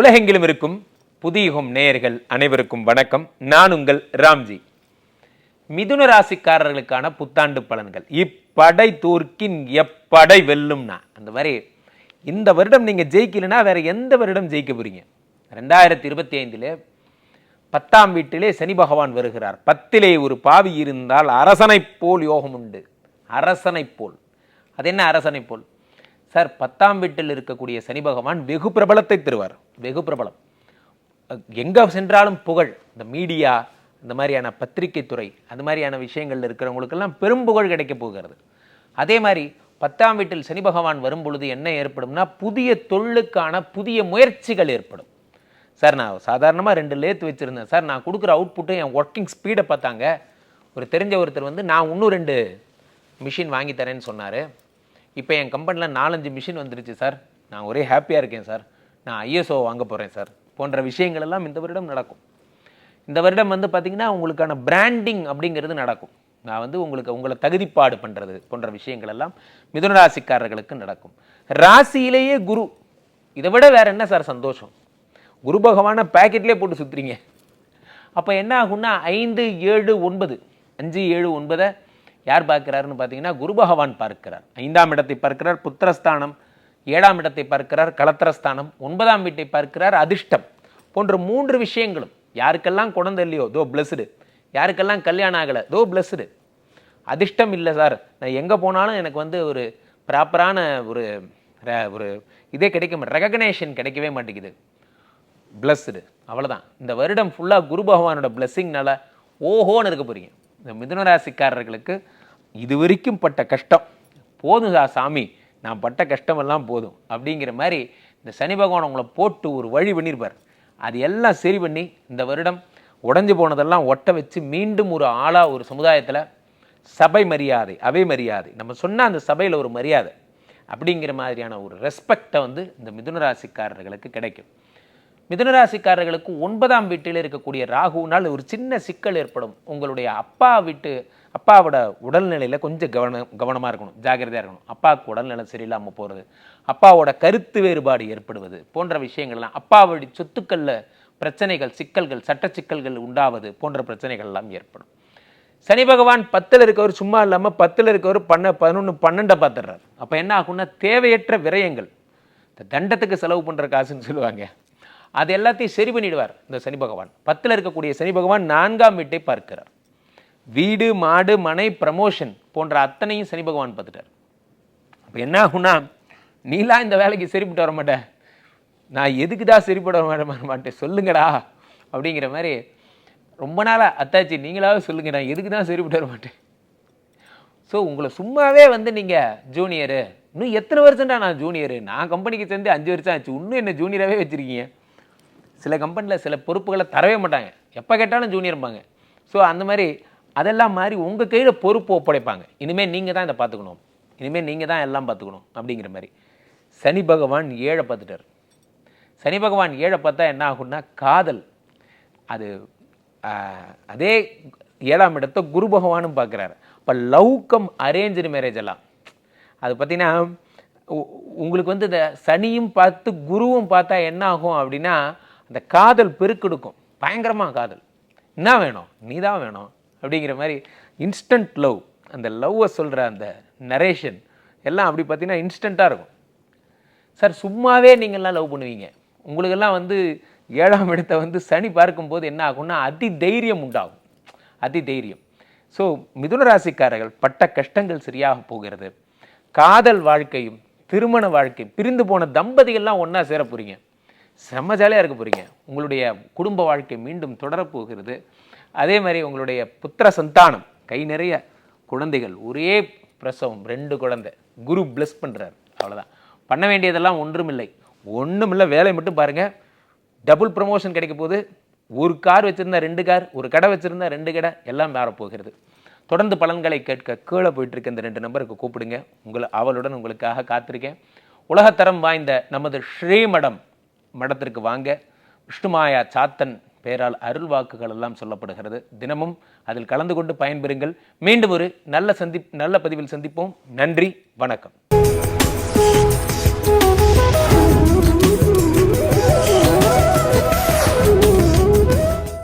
உலகெங்கிலும் இருக்கும் புதியுகம் நேயர்கள் அனைவருக்கும் வணக்கம். நான் உங்கள் ராம்ஜி. மிதுன ராசிக்காரர்களுக்கான புத்தாண்டு பலன்கள். இப்படை தூர்க்கின் எப்படை வெல்லும்னா அந்த மாதிரி இந்த வருடம் நீங்க ஜெயிக்கலைன்னா வேற எந்த வருடம் ஜெயிக்க போறீங்க? ரெண்டாயிரத்தி இருபத்தி ஐந்தில் பத்தாம் வீட்டிலே சனி பகவான் வருகிறார். பத்திலே ஒரு பாவி இருந்தால் அரசனைப் போல் யோகம் உண்டு. அரசனைப் போல். அது என்ன அரசனைப் போல்? சார் பத்தாம் வீட்டில் இருக்கக்கூடிய சனி பகவான் வெகு பிரபலத்தை தருவார். வெகு பிரபலம். எங்கே சென்றாலும் புகழ் இந்த மீடியா இந்த மாதிரியான பத்திரிகை துறை அந்த மாதிரியான விஷயங்கள்ல இருக்கிறவங்களுக்கெல்லாம் பெரும் புகழ் கிடைக்க போகிறது. அதே மாதிரி பத்தாம் வீட்டில் சனி பகவான் வரும் பொழுது என்ன ஏற்படும்னா புதிய தொழிலுக்கான புதிய முயற்சிகள் ஏற்படும். சார் நான் சாதாரணமாக ரெண்டு லேத்து வச்சுருந்தேன். சார் நான் கொடுக்குற அவுட்புட்டு என் ஒர்க்கிங் ஸ்பீடை பார்த்தாங்க. ஒரு தெரிஞ்ச ஒருத்தர் வந்து நான் இன்னும் ரெண்டு மிஷின் வாங்கி தரேன்னு சொன்னார். இப்போ என் கம்பெனியில் நாலஞ்சு மிஷின் வந்துருச்சு சார். நான் ஒரே ஹாப்பியாக இருக்கேன் சார். நான் ஐஎஸ்ஓ வாங்க போகிறேன் சார். போன்ற விஷயங்கள் எல்லாம் இந்த வருடம் நடக்கும். இந்த வருடம் வந்து பார்த்திங்கன்னா உங்களுக்கான பிராண்டிங் அப்படிங்கிறது நடக்கும். நான் வந்து உங்களுக்கு உங்களை தகுதிப்பாடு பண்ணுறது போன்ற விஷயங்கள் எல்லாம் மிதுன ராசிக்காரர்களுக்கு நடக்கும். ராசியிலேயே குரு. இதை விட வேறு என்ன சார் சந்தோஷம்? குரு பகவானை பேக்கெட்லேயே போட்டு சுற்றுறீங்க அப்போ என்ன ஆகும்னா ஐந்து ஏழு ஒன்பது. அஞ்சு ஏழு ஒன்பதை யார் பார்க்கிறாருன்னு பார்த்தீங்கன்னா குரு பகவான் பார்க்கிறார். ஐந்தாம் இடத்தை பார்க்கிறார் புத்திரஸ்தானம். ஏழாம் இடத்தை பார்க்கிறார் கலத்திரஸ்தானம். ஒன்பதாம் வீட்டை பார்க்கிறார் அதிர்ஷ்டம். போன்ற மூன்று விஷயங்களும் யாருக்கெல்லாம் குழந்தை இல்லையோ தோ பிளஸ்டு யாருக்கெல்லாம் கல்யாணம் ஆகலை தோ பிளஸ்டு அதிர்ஷ்டம் இல்லை சார். நான் எங்கே போனாலும் எனக்கு வந்து ஒரு ப்ராப்பரான ஒரு ஒரு இதே கிடைக்க ரெகக்னேஷன் கிடைக்கவே மாட்டேங்குது. பிளஸ்டு அவ்வளோதான் இந்த வருடம் ஃபுல்லாக குரு பகவானோட பிளஸ்ஸிங்னால ஓஹோன்னு இருக்க போகிறீங்க இந்த மிதுன ராசிக்காரர்களுக்கு இது வரைக்கும் பட்ட கஷ்டம். போதும் சாமி நான் பட்ட கஷ்டமெல்லாம் போதும் அப்படிங்கிற மாதிரி இந்த சனி பகவான் உங்களை போட்டு ஒரு வழி பண்ணியிருப்பார் அது எல்லாம் சரி பண்ணி இந்த வருடம் உடஞ்சி போனதெல்லாம் ஒட்ட வச்சு மீண்டும் ஒரு ஆளாக ஒரு சமுதாயத்தில் சபை மரியாதை அவை மரியாதை. நம்ம சொன்னால் அந்த சபையில் ஒரு மரியாதை அப்படிங்கிற மாதிரியான ஒரு ரெஸ்பெக்டை வந்து இந்த மிதுன ராசிக்காரர்களுக்கு கிடைக்கும். மிதுனராசிக்காரர்களுக்கு ஒன்பதாம் வீட்டில் இருக்கக்கூடிய ராகுனால் ஒரு சின்ன சிக்கல் ஏற்படும். உங்களுடைய அப்பா வீட்டு அப்பாவோட உடல்நிலையில் கொஞ்சம் கவனம் கவனமாக இருக்கணும் ஜாக்கிரதையாக இருக்கணும். அப்பாவுக்கு உடல்நிலை சரியில்லாமல் போகிறது அப்பாவோட கருத்து வேறுபாடு ஏற்படுவது போன்ற விஷயங்கள்லாம் அப்பாவுடைய சொத்துக்களில் பிரச்சனைகள் சிக்கல்கள் சட்ட சிக்கல்கள் உண்டாவது போன்ற பிரச்சனைகள் எல்லாம் ஏற்படும். சனி பகவான் பத்தில் இருக்கவர் சும்மா இல்லாமல் பத்தில் இருக்கவர் பண்ண பதினொன்று பன்னெண்டை பார்த்துடுறாரு. அப்போ என்ன ஆகும்னா தேவையற்ற விரயங்கள் இந்த தண்டத்துக்கு செலவு பண்ணுற காசுன்னு சொல்லுவாங்க. அது எல்லாத்தையும் சரி பண்ணிடுவார் இந்த சனி பகவான். பத்தில் இருக்கக்கூடிய சனி பகவான் நான்காம் வீட்டை பார்க்கிறார். வீடு மாடு மனை ப்ரமோஷன் போன்ற அத்தனையும் சனி பகவான் பார்த்துட்டார். அப்போ என்ன ஆகும்னா நீலாம் இந்த வேலைக்கு சரிப்பட்டு வர மாட்டேன் நான் எதுக்கு தான் சரிப்பட வர மாட்டேன் சொல்லுங்கடா அப்படிங்கிற மாதிரி ரொம்ப நாளாக அத்தாச்சி நீங்களாவது சொல்லுங்க நான் எதுக்கு தான் சரிப்பட்டு வர மாட்டேன். ஸோ உங்களை சும்மாவே வந்து நீங்கள் ஜூனியரு இன்னும் எத்தனை வருஷம்டா நான் ஜூனியரு நான் கம்பெனிக்கு சேர்ந்து அஞ்சு வருஷம் ஆச்சு. இன்னும் என்ன ஜூனியராகவே வச்சுருக்கீங்க? சில கம்பெனியில் சில பொறுப்புகளை தரவே மாட்டாங்க. எப்போ கேட்டாலும் ஜூனியர்பாங்க ஸோ அந்த மாதிரி அதெல்லாம் மாதிரி உங்கள் கையில் பொறுப்பு ஒப்படைப்பாங்க. இனிமேல் நீங்கள் தான் இதை பார்த்துக்கணும். இனிமேல் நீங்கள் தான் எல்லாம் பார்த்துக்கணும் அப்படிங்கிற மாதிரி. சனி பகவான் ஏழை பார்த்துட்டார். சனி பகவான் ஏழை பார்த்தா என்ன ஆகும்னா காதல். அது அதே ஏழாம் இடத்தை குரு பகவானும் பார்க்குறாரு. இப்போ லவ் கம் அரேஞ்சு மேரேஜ் எல்லாம். அது பார்த்தீங்கன்னா உங்களுக்கு வந்து இந்த சனியும் பார்த்து குருவும் பார்த்தா என்ன ஆகும் அப்படின்னா இந்த காதல் பெருக்கெடுக்கும். பயங்கரமாக காதல். என்ன வேணும்? நீ தான் வேணும்? அப்படிங்கிற மாதிரி இன்ஸ்டன்ட் லவ் அந்த லவ்வை சொல்கிற அந்த நரேஷன் எல்லாம் அப்படி பார்த்தீங்கன்னா இன்ஸ்டண்ட்டாக இருக்கும். சார் சும்மாவே நீங்கள்லாம் லவ் பண்ணுவீங்க. உங்களுக்கெல்லாம் வந்து ஏழாம் இடத்தை வந்து சனி பார்க்கும்போது என்ன ஆகும்னா அதி தைரியம் உண்டாகும். அதி தைரியம் ஸோ மிதுன ராசிக்காரர்கள் பட்ட கஷ்டங்கள் சரியாக போகிறது. காதல் வாழ்க்கையும் திருமண வாழ்க்கை பிரிந்து போன தம்பதிகள்லாம் ஒன்றா சேர போகிறீங்க செம்ம ஜாலியாக இருக்க போகிறீங்க உங்களுடைய குடும்ப வாழ்க்கை மீண்டும் தொடரப்போகிறது அதே மாதிரி உங்களுடைய புத்திர சந்தானம் கை நிறைய குழந்தைகள் ஒரே பிரசவம் ரெண்டு குழந்தை. குரு பிளஸ் பண்ணுறார் அவ்வளோதான் பண்ண வேண்டியதெல்லாம் ஒன்றுமில்லை. ஒன்றுமில்லை வேலை மட்டும் பாருங்க. டபுள் ப்ரமோஷன் கிடைக்க போகுது. ஒரு கார் வச்சுருந்தா ரெண்டு கார் ஒரு கடை வச்சுருந்தா ரெண்டு கடை எல்லாம் வேற போகிறது தொடர்ந்து பலன்களை கேட்க கீழே போயிட்டுருக்க இந்த ரெண்டு நம்பருக்கு கூப்பிடுங்க. உங்களை அவளுடன் உங்களுக்காக காத்திருக்கேன். உலகத்தரம் வாய்ந்த நமது ஸ்ரீமடம் மடத்திற்கு வாங்க. விஷ்ணுமாயா சாத்தன் பெயரால் அருள் வாக்குகள் எல்லாம் சொல்லப்படுகிறது. தினமும் அதில் கலந்து கொண்டு பயன்பெறுங்கள். மீண்டும் ஒரு நல்ல சந்தி நல்ல பதிவில் சந்திப்போம். நன்றி. வணக்கம்.